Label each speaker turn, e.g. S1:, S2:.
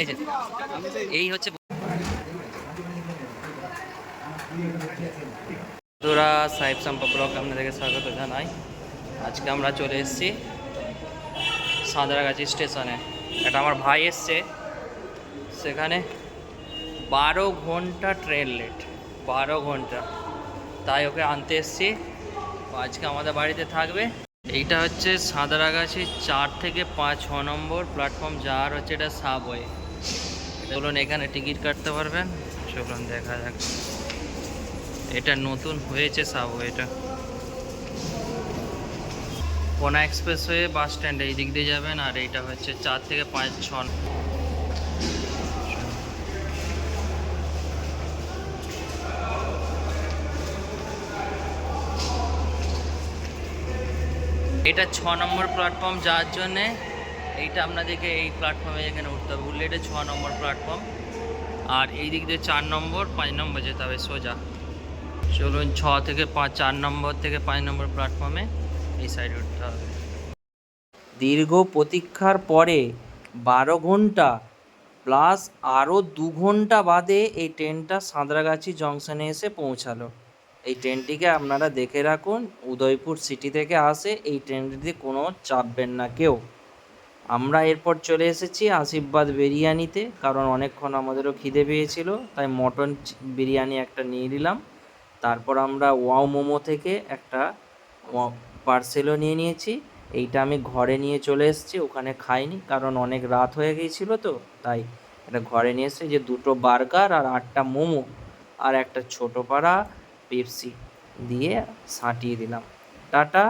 S1: এই যে, এই হচ্ছে বন্ধুরা সাহেব সম্পা ব্লগ আপনাদেরকে স্বাগত জানাই। আজকে আমরা চলে এসেছি সাঁতরাগাছি স্টেশনে। এটা আমার ভাই এসছে। সেখানে বারো ঘণ্টা ট্রেন লেট, বারো ঘণ্টা। তাই ওকে আনতে এসছি। আজকে আমাদের বাড়িতে থাকবে। এইটা হচ্ছে সাঁতরাগাছি চার থেকে পাঁচ, ছ নম্বর প্ল্যাটফর্ম যার হচ্ছে এটা সাবওয়ে চলুন এখানে টিকিট কাটতে পারবেন। চলুন দেখা যাক। এটা নতুন হয়েছে সাবওয়েটা কোনা এক্সপ্রেস হয়ে বাস স্ট্যান্ড এই দিক দিয়ে যাবেন আর এইটা হচ্ছে চার থেকে পাঁচ, ছ এটা ছ নম্বর প্ল্যাটফর্ম যাওয়ার জন্যে এইটা আপনাদেরকে এই প্ল্যাটফর্মে এখানে উঠতে হবে। এটা ছ নম্বর প্ল্যাটফর্ম আর এই দিক দিয়ে চার নম্বর, পাঁচ নম্বর যেতে হবে, সোজা। চলুন, ছ থেকে পাঁচ, চার নম্বর থেকে পাঁচ নম্বর প্ল্যাটফর্মে এই সাইডে উঠতে হবে। দীর্ঘ প্রতীক্ষার পরে বারো ঘণ্টা প্লাস আরও দু ঘণ্টা বাদে এই ট্রেনটা সাঁতরাগাছি জংশনে এসে পৌঁছালো। এই ট্রেনটিকে আপনারা দেখে রাখুন। উদয়পুর সিটি থেকে আসে এই ট্রেনটিতে কোনো চাপবেন না কেউ। আমরা এরপর চলে এসেছি আশীর্বাদ বিরিয়ানিতে, কারণ অনেকক্ষণ আমাদেরও খিদে পেয়েছিল, তাই মটন বিরিয়ানি একটা নিয়ে নিলাম। তারপর আমরা ওয়াও মোমো থেকে একটা পার্সেলও নিয়ে নিয়েছি। এইটা আমি ঘরে নিয়ে চলে এসেছি, ওখানে খাইনি, কারণ অনেক রাত হয়ে গিয়েছিল তো, তাই এটা ঘরে নিয়ে এসেছি। যে দুটো বার্গার আর আটটা মোমো, আর একটা ছোটো পাড়া। পেপসি দিয়ে সাঁটিয়ে দিলাম। টাটা।